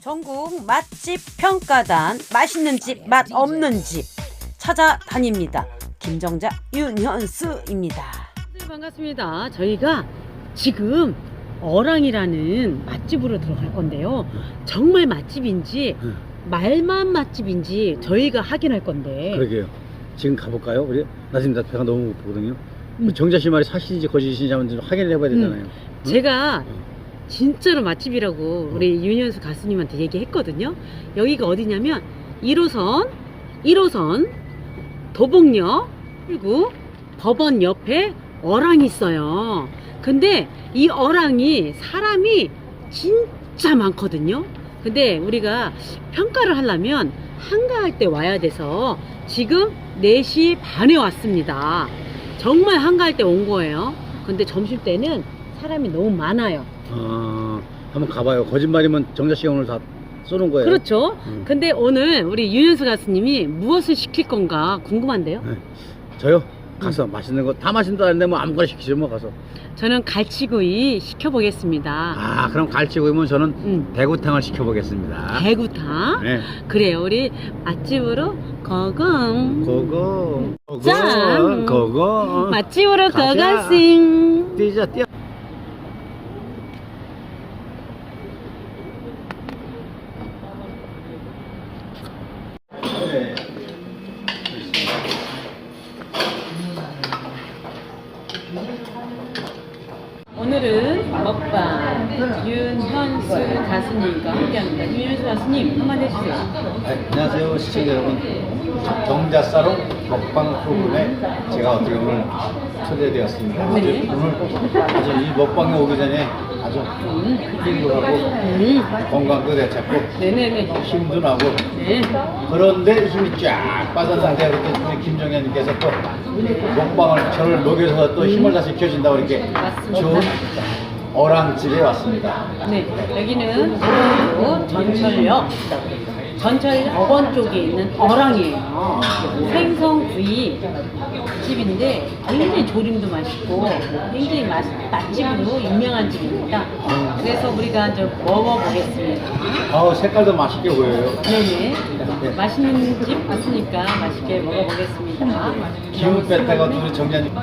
전국 맛집 평가단 맛있는 집 맛 없는 집 찾아다닙니다. 김정자 윤현수입니다. 네, 반갑습니다. 저희가 지금 어랑이라는 맛집으로 들어갈 건데요. 정말 맛집인지 응. 말만 맛집인지 저희가 확인할 건데 그러게요. 지금 가볼까요? 우리 나 지금 나 배가 너무 고프거든요. 음. 정자 씨 말이 사실인지 거짓인지 한번 좀 확인을 해봐야 되잖아요. 제가 응. 진짜로 맛집이라고 우리 윤현수 가수님한테 얘기했거든요. 여기가 어디냐면 1호선, 1호선 도봉역 그리고 법원 옆에 어랑이 있어요. 근데 이 어랑이 사람이 진짜 많거든요. 근데 우리가 평가를 하려면 한가할 때 와야 돼서 지금 4시 반에 왔습니다. 정말 한가할 때 온 거예요. 근데 점심 때는 사람이 너무 많아요. 어, 한번 가봐요. 거짓말이면 정자 씨가 오늘 다 쏘는 거예요. 그렇죠. 음. 근데 오늘 우리 윤현수 가수님이 무엇을 시킬 건가 궁금한데요. 네. 저요? 가서 맛있는 거 다 맛있는 거 아닌데 뭐 아무거나 시키죠 뭐 가서. 저는 갈치구이 시켜보겠습니다. 아 그럼 갈치구이면 저는 음, 대구탕을 시켜보겠습니다. 대구탕. 네. 그래요. 우리 맛집으로 거금. 고고. 고고. 짠. 고고. 맛집으로 가자. 거가싱. 뛰자 뛰어. 오늘은 먹방 윤현수 가수님과 함께합니다. 윤현수 가수님 한마디 해주세요. 네, 안녕하세요 시청자 여러분 정자사롱 먹방 프로그램에 제가 어떻게 오늘 초대되었습니다 아주 네. 오늘 아주 이 먹방에 오기 전에 아주 힐링도 하고 음, 건강도 되찾고 네네네. 힘도 나고 네. 그런데 힘이 쫙 그때 우리 김정현님께서 또 먹방을 저를 녹여서 또 힘을 다시 켜준다고 이렇게. 좋은 어랑집에 왔습니다. 네, 여기는 전철역 전철 법원 쪽에 있는 어랑이에요. 생선구이 집인데 굉장히 조림도 맛있고 굉장히 맛, 맛집으로 유명한 집입니다. 그래서 우리가 좀 먹어보겠습니다. 아우 색깔도 맛있게 보여요 네네. 네. 맛있는 집 왔으니까 맛있게 먹어보겠습니다. 기운 뺐다가 우리 정자님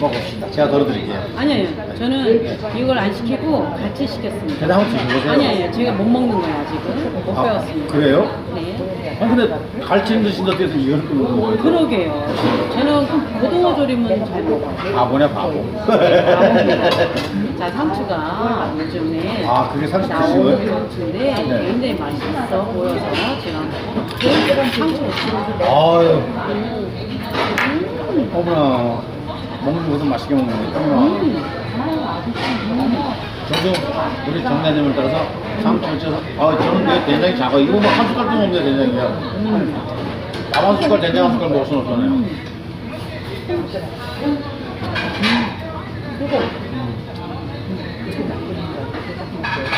먹읍시다 제가 덜어드릴게요 아니요, 저는 이걸 안 시키고 같이 시켰습니다. 대답 한번 주신 거세요? 아니, 아니요. 제가 못 먹는 거예요, 아직은. 못 아, 배웠습니다. 그래요? 네. 아니 근데 갈치 드신다 해서 이걸 또 먹는 거예요? 그러게요. 저는 고등어 조림은 잘 먹어요. 바보냐 바보 바보입니다. 자, 상추가 요즘에 아 그게 상추 드신 거예요? 상추인데 네. 굉장히 맛있어 보여서 제가 그 상추를 아유 어머나 먹는 것도 맛있게 먹는 거예요 음. 저도 우리 정자님을 따라서 쳐서 아 저는 내 된장이 작아 이거 뭐한 숟갈도 없네 된장이야. 음. 밥한 숟갈 된장 한 숟갈 먹을 수는 없잖아요.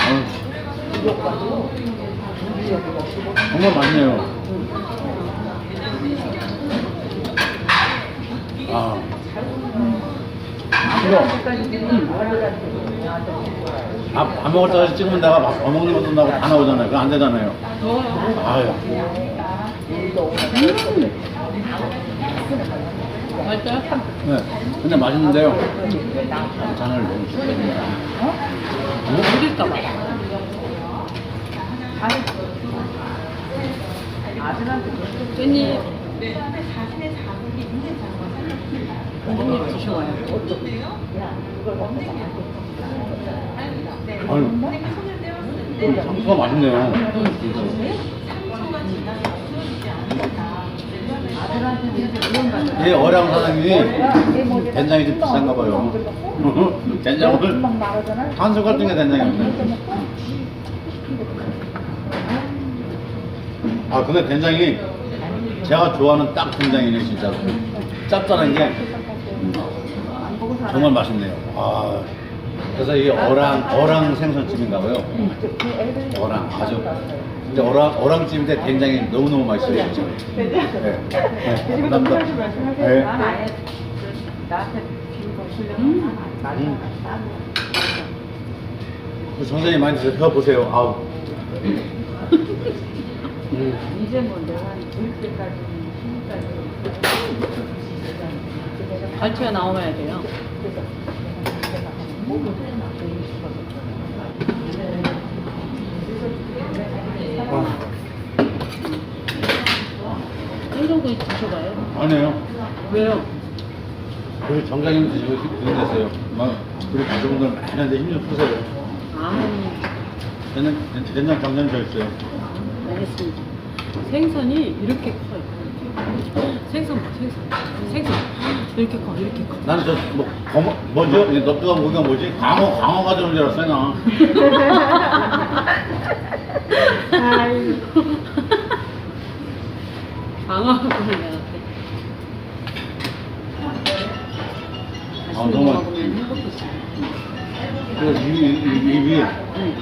아유, 정말 많네요. 아. 이거 밥, 밥 먹을 때까지 내가 밥, 밥 먹는 것도 나고 다 나오잖아요 그거 안 되잖아요 아유 맛있어요? 네 근데 맛있는데요 반찬을 너무 좋습니다 어딜까봐. 깻잎. 깻잎 드셔와요. 아유. 상수가 맛있네요. 이 어랑 사장님이 된장이 좀 비싼가 봐요. 된장을 한 숟갈 뜬게 된장이 없네. 아 근데 된장이 제가 좋아하는 딱 된장이네 진짜로. 짭짤한 게. 정말 맛있네요. 아 그래서 이게 어랑 어랑 생선집인가 봐요. 어랑 아주. 근데 어랑 어랑집인데 된장이 너무 너무 맛있어요 진짜. 네. 네. 감사합니다. 네. 음. 그 정선이 많이 드세요 보세요. 아우. 이제 뭐 내가 한 20대까지, 20까지. 갈치가 나와야 돼요. 그래서 생선구이 드셔봐요. 아니에요. 왜요? 그 정장님 드시고 힘들었어요. 막 우리 가족분들 하는데 힘 좀 푸세요. 아, 된장, 된장 정장 저 있어요. 알겠습니다. 생선이 이렇게 커요. 생선 봐, 생선. 생선. 이렇게 커, 이렇게 커. 저, 뭐, 거머, 뭐죠? 이 넙두가 고기가 뭐지? 광어, 광어 가져온 줄 알았어요, 나. 아이, 방어하고 내가 아, 너무 맛- 먹으면 행복했어. 그 입이, 입이, 입이 응. 안. 응.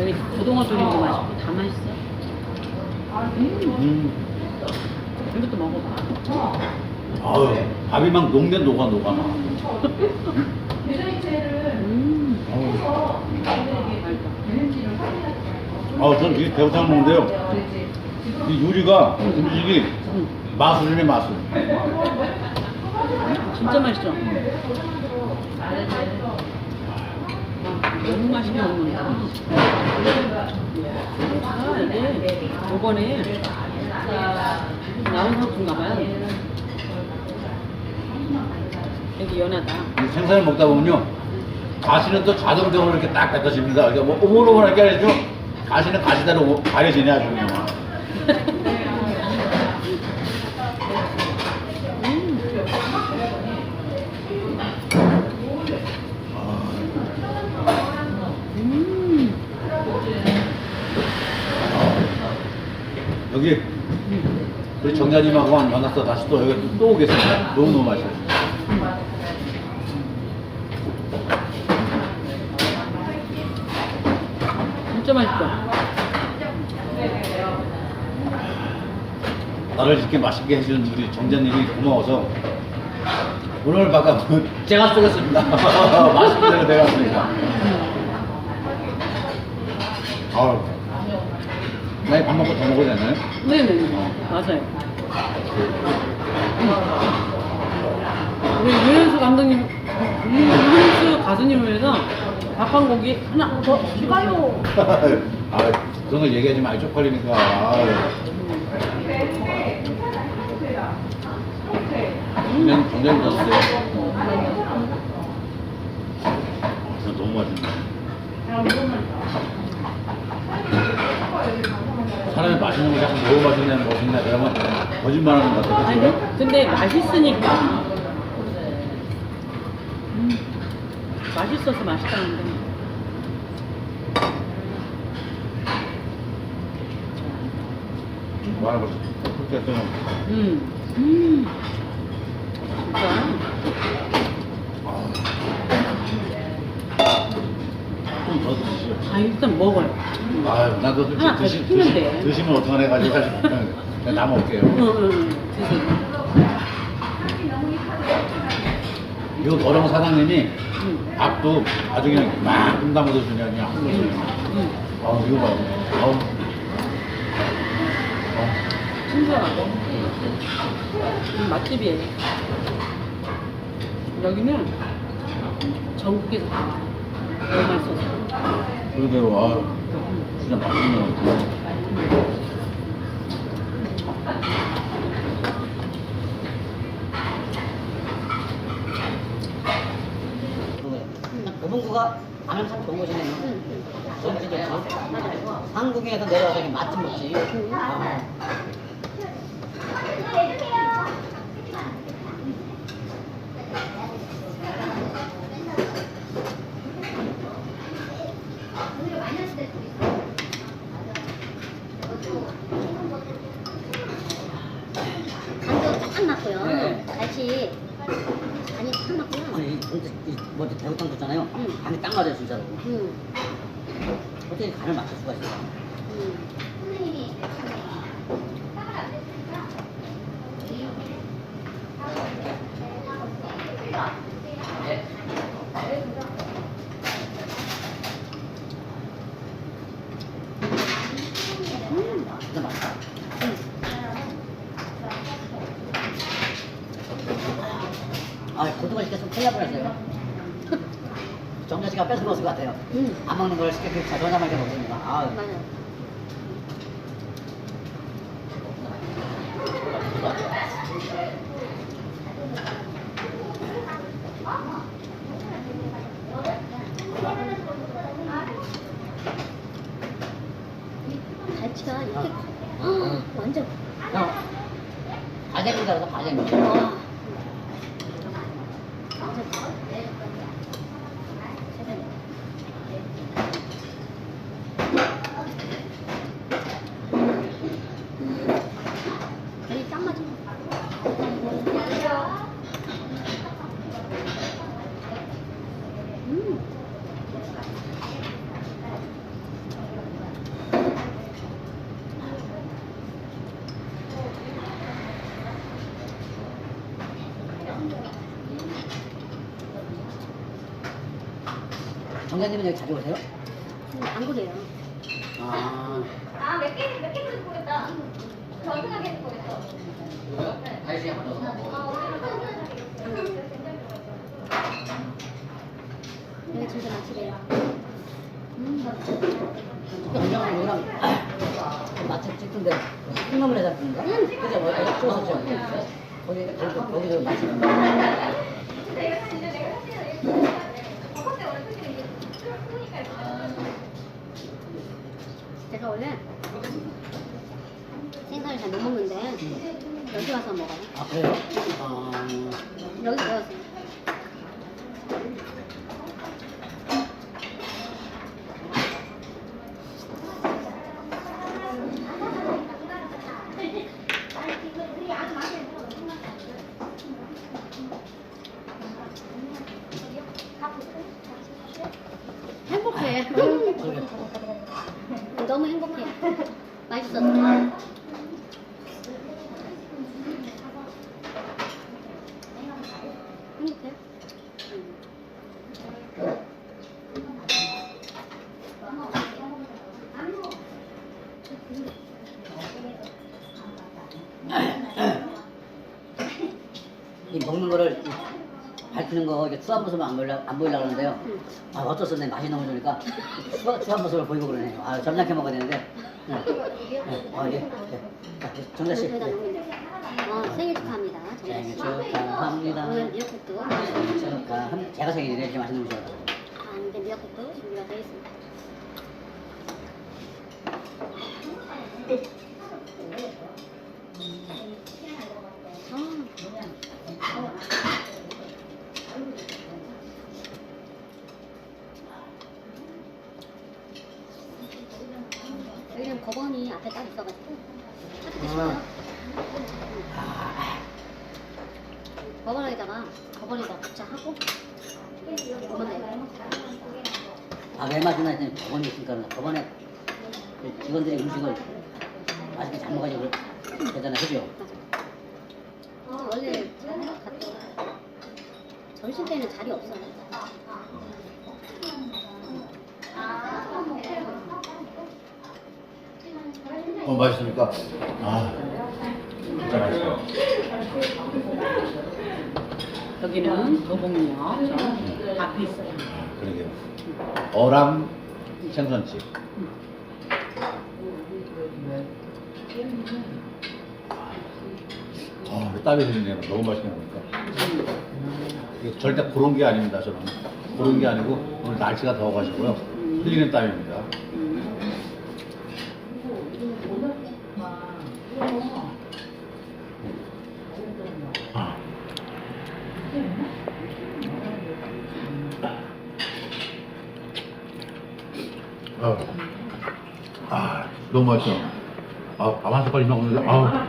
여기 고등어 조림도 맛있고 다 맛있어. 음. 이것도 먹어봐. 아유, 밥이 막 녹네, 녹아, 녹아. 막. 음. 아우, 전 되게 배고파 먹는데요. 이 요리가, 음식이 응. 마술이네, 마술. 진짜 맛있죠? 아, 너무 맛있게 먹는다. 아, 이게 요번에 나온 상품인가 봐요. 여기 연하다. 이 생선을 먹다 보면요. 가시는 또 자동적으로 이렇게 딱 뱉어집니다. 이게 뭐 오물오물하게 아니죠. 가시는 가시대로 가려지네, 아주 그냥. 여기 우리 정자님하고 만났어 다시 또 여기 또 오겠습니다. 너무너무 맛있어요. 진짜 맛있죠? 나를 이렇게 맛있게 해주는 우리 정자님이 고마워서 오늘 바가 제가 쏘겠습니다. 맛있게 대로 되었습니다. 아우, 나이 밥 먹고 더 먹어야 되나요? 네네 맞아요. 우리 유현수 감독님, 유현수 가수님을 위해서 밥 한 고기 하나 더 추가요. 아, 그런 거 얘기하지 마. 쪽팔리니까. 아유. 그냥 굉장히 좋았어요. 너무 맛있네. 사람이 맛있는 거 자꾸 너무 맛있네, 맛있네. 그러면 거짓말 하는 것 같아. 아니? 근데 맛있으니까 음, 맛있어서 맛있다는데 그렇게 했더니 음, 음. 진짜 좀더 아 일단 먹어요 아유, 나도 하나 더 드시, 시키면 드시, 돼. 드시 면 어떡하네 가지고 그냥 다 먹을게요. 응, 응, 응. 드세요. 이거 거령 사장님이 응. 밥도 아주 그냥 막 담아서 주냐 그냥 한 번씩. 응. 아우 이거 봐요. 아우. 어. 친절하고 음, 맛집이에요 여기는 전국에서 다 너무 맛있어서 그대로 아유 진짜 맛있네요. 노동구가 가면 참 좋은 곳이네요. 정신 좋지. 한국에서 내려와서 이렇게 맛집 먹지. 아. 뭐 대구탕 줬잖아요. 음. 간이 딱 맞아요 진짜로. 음. 어떻게 간을 맞출 수가 있어요? 음, 음. 아, 고등어 이렇게 좀 큰일 날뻔했어요. 정자 씨가 뺏어 먹었을 것 같아요. 음. 안 먹는 걸 시켰더니 자존감 말게 먹으니까. 아, 맞아요. 갈치가 이렇게 커. 헉, 완전 형. 가재미다 그래서. 완전 커. 세상에. 간이 딱 맞아. 음. 정자님은 여기 자주 오세요? 음, 안 그래요. 아. 아, 몇 개, 몇 개를 보냈다. 전승하게 보냈어. 다시 한번 더. 여기 진짜 맛집이에요. 음. 정장은 이랑 맛집 찍던데 콩나물 해장 찍는가? 그죠? 뭐 어디 찍었었죠? 거기 거기 거기도 맛집. 제가 원래 생선을 잘 못 먹는데 여기 와서 먹어요. 아 그래요? 아. 여기 배웠어요. 행복해. 너무 행복해. 맛있었어. 행복해? 응. 이 먹는 거를 밝히는 거 이게 추한 모습을 안 보이려 안 보이려 그러는데요. 아 어쩔 수 없네 맛이 너무 좋으니까 추, 추한 모습을 보이고 그러네요. 아 점잖게 먹어야 되는데. 네. 네. 아 예. 네. 자, 정자 씨. 네. 어, 생일 축하합니다. 정자 생일 씨. 축하합니다. 오늘 미역국도. 생일 축하합니다. 제가 생일이네 이렇게 맛있는 거 좋아요. 아, 근데 미역국도 준비가 되어 있습니다. 아. 여기는 법원이 앞에 딱 있어가지고 찾기 쉽어요. 법원에다가 오면 돼요. 아, 왜 맛있나 했더니 법원이 있으니까 법원에 그 직원들이 음식을 맛있게 잘 먹어가지고 그러잖아요. 그죠? 근데 원래 갔다 점심 때는 자리 없어요. 어, 맛있습니까? 아, 진짜 맛있어요. 여기는 도봉역 저 앞에 있어요. 아, 그러게요. 어랑 생선집. 아, 땀이 흘리네요. 너무 맛있게. 이게 절대 그런 게 아닙니다, 저는. 그런 게 아니고, 오늘 날씨가 더워가지고요. 흘리는 땀입니다. 아. 아, 아, 너무 맛있어. 아, 밥 한 숟갈 먹는데, 아.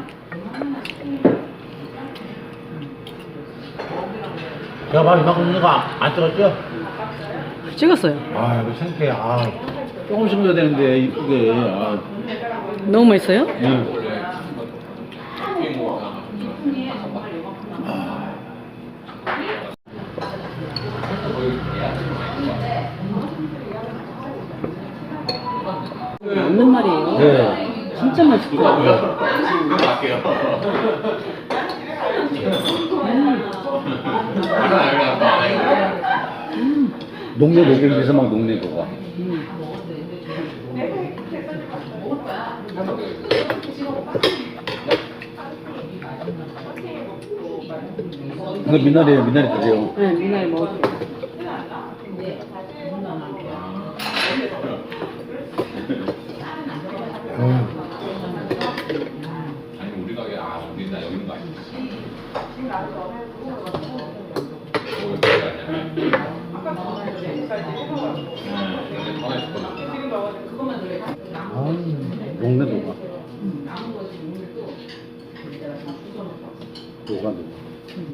제가 밥 이만큼 먹는 거 안 찍었죠? 찍었어요. 아, 이거 창피해. 아, 조금씩 넣어야 되는데, 이게, 아, 너무 맛있어요? 예. 맞는 말이에요. 네. 진짜 맛있고. 갈게요. 녹내 녹여서 막 녹내 그거. 이거 미나리에요, 미나리 드세요. 네, 미나리 먹을게요.